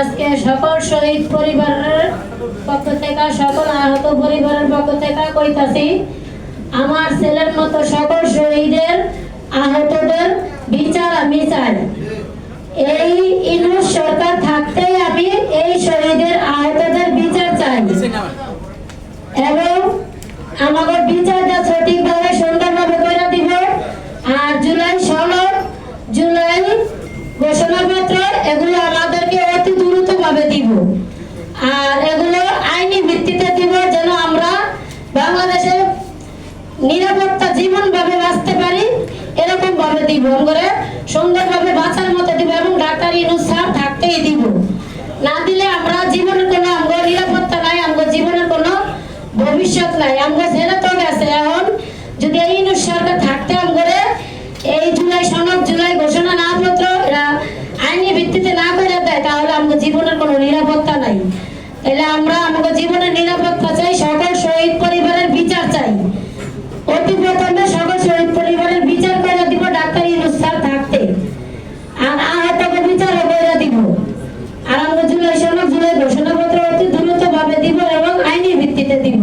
আজকে সকল শহীদ পরিবারের পক্ষ থেকে, সকল আহত পরিবারের পক্ষ থেকে কইতাছি, আমার ছেলের মতো সকল শহীদের, আহতদের বিচার আমি চাই। এই ইনুস সরকার থাকতেই আমি এই শহীদের, আহতদের বিচার চাই। এবং আমাদের বিচারটা সঠিকভাবে সুন্দরভাবে করে দিব। আর জুলাই সনদ জুলাই ঘোষণাপত্র, এগুলো আমাদেরকে অতি দ্রুত ভাবে দিব আর এগুলো আইনি ভিত্তিতে দিব যেন আমরা বাংলাদেশে নিরাপত্তা জীবন ভাবে বাঁচতে পারি এরকম ভাবে দিব করে সুন্দরভাবে বাঁচার মতো দিব এবং ডাক্তার ইনুস থাকতেই দিব না দিলে আমরা জীবনের কোনো আমগো নিরাপত্তা নাই আমগো জীবনের কোনো ভবিষ্যৎ নাই আমগো ছেলে তো গেছে এখন যদি এই ইনুস সরকার থাকতে আমগরে এই জুলাই সনদ জুলাই ঘোষণা না পত্র এরা আইনি ভিত্তিতে না করে দেয় তাহলে আমাদের জীবনের কোনো নিরাপত্তা নাই তাহলে আমরা আমাদের জীবনের নিরাপত্তা চাই সকল শহীদ পরিবারের বিচার চাই অতি প্রথমে সকল শহীদ পরিবারের বিচার করে দিব ডাক্তার ইনুস স্যার থাকতে আর আহতকে বিচারও করে দিব আর আমরা জুলাই সনদ জুলাই ঘোষণাপত্র অতি দ্রুত ভাবে দিব এবং আইনি ভিত্তিতে দিব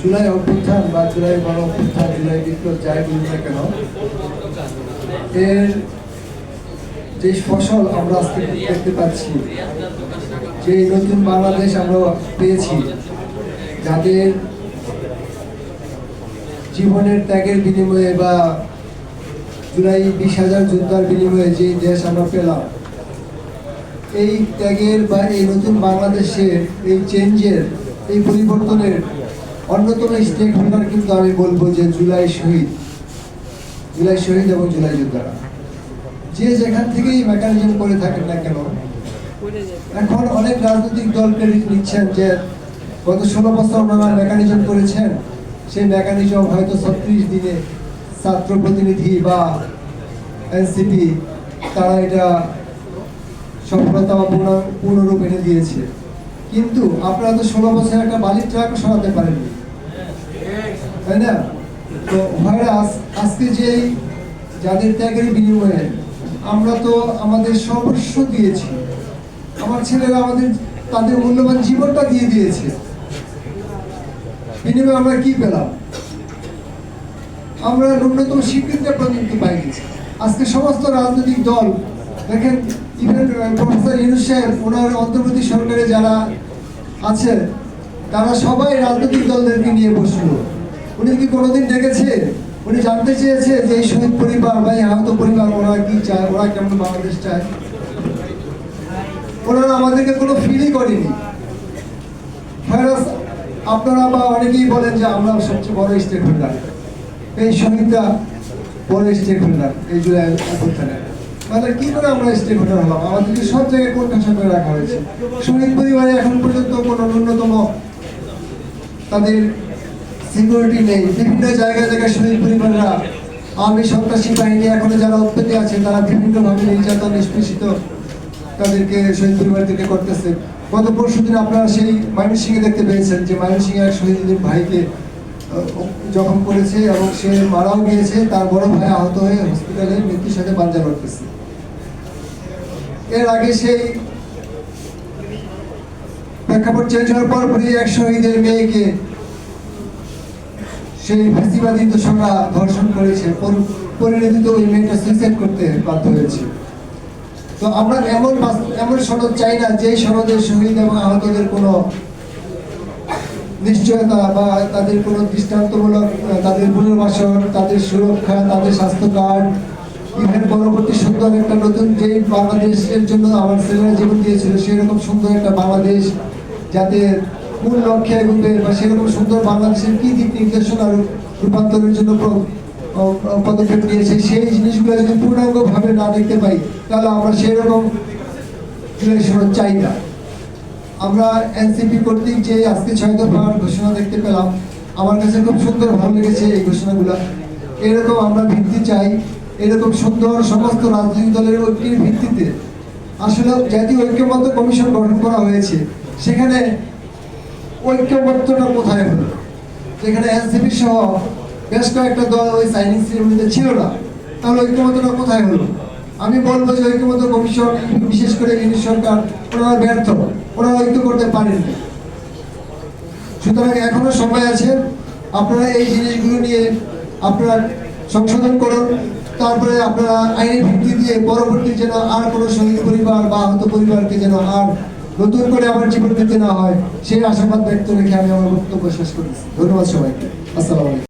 জুলাই অভ্যুত্থান বা জুলাই গণ অভ্যুত্থান জুলাই বিপ্লব যাই বলুন না কেন, এর যে ফসল আমরা আজকে দেখতে পাচ্ছি, যে নতুন বাংলাদেশ আমরা পেয়েছি, যাদের জীবনের ত্যাগের বিনিময়ে বা জুলাই বিশ হাজার যোদ্ধার বিনিময়ে যে দেশ আমরা পেলাম, এই ত্যাগের বা এই নতুন বাংলাদেশের এই চেঞ্জের এই পরিবর্তনের অন্যতম স্টেক হোল্ডার কিন্তু আমি বলব যে জুলাই শহীদ। জুলাই শহীদ এবং জুলাই যোদ্ধারা যে যেখান থেকেই মেকানিজম করে থাকেন না কেন, এখন অনেক রাজনৈতিক দল ক্রেডিট নিচ্ছেন যে গত ষোলো বছর ওনারা মেকানিজম করেছেন। সেই মেকানিজম হয়তো ছত্রিশ দিনে ছাত্র প্রতিনিধি বা এনসিপি তারা এটা সফলতা বা পূর্ণরূপ এনে দিয়েছে। কিন্তু আপনারা তো ষোলো বছর একটা বালির ট্রাক সরাতে পারেননি। তাই না? তো ভাইরাস আজকে যেই যাদের ত্যাগের বিনিময়ে আমরা তো আমাদের সর্বস্ব দিয়েছি, আমার ছেলেরা আমাদের, তাদের মূল্যবান জীবনটা দিয়ে দিয়েছে, বিনিময়ে আমরা কি পেলাম? আমরা ন্যূনতম স্বীকৃতিটা পর্যন্ত পাই গেছি। আজকে সমস্ত রাজনৈতিক দল, দেখেন ইভেন প্রফেসর ইউনুস সাহেব, ওনার অন্তর্বর্তী সরকারে যারা আছে তারা সবাই রাজনৈতিক দলদেরকে নিয়ে বসল। উনি কি কোনোদিন ডেকেছে উনি জানতে চেয়েছে যে এই শহীদ পরিবার বা এই আহত পরিবার ওরা কি চায়, ওরা কেমন বাংলাদেশ চায়? ওনারা আমাদেরকে কোনো ফিলই করেনি। আপনারা বা অনেকেই বলেন যে আমরা সবচেয়ে বড় স্টেক হোল্ডার এই শহীদরা বড় স্টেক হোল্ডার এই জুলাই অভ্যুত্থানে। তাহলে কি করে আমরা স্টেক হোল্ডার হলাম? আমাদেরকে সব জায়গায় কাছে করে রাখা হয়েছে? শহীদ পরিবারে এখন পর্যন্ত কোনো ন্যূনতম তাদের সিকিউরিটি নেই। বিভিন্ন জায়গায় জায়গায় শহীদ পরিবাররা আর্মি সন্ত্রাসী বাহিনী এখনও যারা উৎপত্তি আছে, তারা বিভিন্নভাবে নির্যাতন, নিষ্পেষিত তাদেরকে শহীদ পরিবারদেরকে করতেছে। গত পরশু দিন আপনারা সেই ময়মনসিংহে দেখতে পেয়েছেন যে ময়মনসিংহে এক শহীদের ভাইকে জখম করেছে এবং সে মারাও গিয়েছে। তার বড় ভাই আহত হয়ে হসপিটালে মৃত্যুর সাথে পাঞ্জা করতেছে এর আগে সেই প্রেক্ষাপট চেঞ্জ হওয়ার পর এক শহীদের মেয়েকে সেই ফ্যাসিবাদী দোষরা ধর্ষণ করেছে পর- পরিণতিত ওই মেয়েটা সুইসাইড করতে বাধ্য হয়েছে। তো আমরা এমন এমন সনদ চাই না যে সনদের শহীদ এবং আহতদের কোনো নিশ্চয়তা বা তাদের কোনো দৃষ্টান্তমূলক, তাদের পুনর্বাসন, তাদের সুরক্ষা, তাদের স্বাস্থ্য কার্ড ইভেন পরবর্তী সুন্দর একটা নতুন যে বাংলাদেশের জন্য আমার ছেলেরা জীবন দিয়েছিল, সেরকম সুন্দর একটা বাংলাদেশ যাতে মূল লক্ষ্যে রূপে বা সেরকম সুন্দর বাংলাদেশের কি দিক নির্দেশনা রূপ- রূপান্তরের জন্য পদক্ষেপ নিয়েছে, সেই জিনিসগুলো যদি পূর্ণাঙ্গভাবে না দেখতে পাই, তাহলে আমরা সেই রকম জুলাই চাই না। আমরা এনসিপি কর্তৃক যে আজকে ছয় দফার ঘোষণা দেখতে পেলাম, আমার কাছে খুব সুন্দর ভালো লেগেছে এই ঘোষণাগুলো। এরকম আমরা ভিত্তি চাই, এরকম সুন্দর সমস্ত রাজনৈতিক দলের ঐক্যের ভিত্তিতে। আসলে জাতীয় ঐক্যমত্য কমিশন গঠন করা হয়েছে, সেখানে ঐক্যমত্যটা কোথায় হলো? যেখানে এনসিপি সহ বেশ কয়েকটা দল ওই সাইনিং ছিল না। তাহলে ঐক্যমত্যটা কোথায় হলো? আমি বলব যে ঐক্যমত্য কমিশন, বিশেষ করে ইংলিশ সরকার, ওনারা ব্যর্থ। ওনারা ঐক্য করতে পারেননি। সুতরাং এখনও সময় আছে। আপনারা এই জিনিসগুলো নিয়ে আপনারা সংশোধন করুন। তারপরে আপনারা আইনের ভিত্তি দিয়ে পরবর্তী যেন আর কোনো শহীদ পরিবার বা আহত পরিবারকে যেন আর নতুন করে আমার জীবন দিতে না হয়, সেই আশাবাদ ব্যক্ত রেখে আমি আমার বক্তব্য শেষ করেছি ধন্যবাদ সবাইকে। আসসালামু